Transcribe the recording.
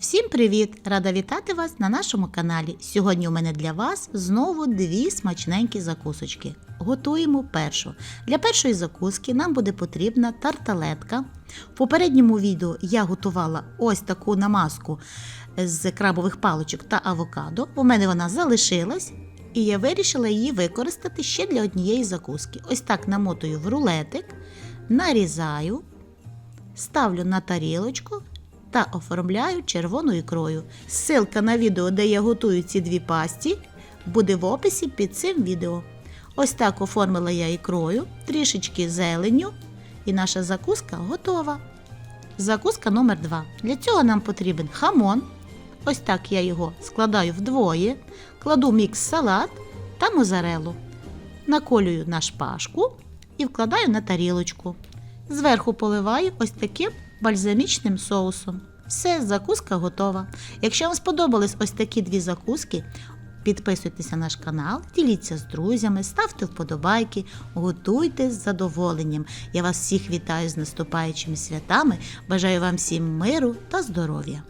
Всім привіт! Рада вітати вас на нашому каналі. Сьогодні у мене для вас знову дві смачненькі закусочки. Готуємо першу. Для першої закуски нам буде потрібна тарталетка. В попередньому відео я готувала ось таку намазку з крабових паличок та авокадо. У мене вона залишилась, і я вирішила її використати ще для однієї закуски. Ось так намотую в рулетик, нарізаю, ставлю на тарілочку та оформляю червоною ікрою. Ссылка на відео, де я готую ці дві пасті, буде в описі під цим відео. Ось так оформила я ікрою, трішечки зеленню, і наша закуска готова. Закуска номер 2. Для цього нам потрібен хамон. Ось так я його складаю вдвоє, кладу мікс салат та мозарелу. Наколюю на шпажку і вкладаю на тарілочку. Зверху поливаю ось таким бальзамічним соусом. Все, закуска готова. Якщо вам сподобались ось такі дві закуски, підписуйтесь на наш канал, діліться з друзями, ставте вподобайки, готуйте з задоволенням. Я вас всіх вітаю з наступаючими святами. Бажаю вам всім миру та здоров'я.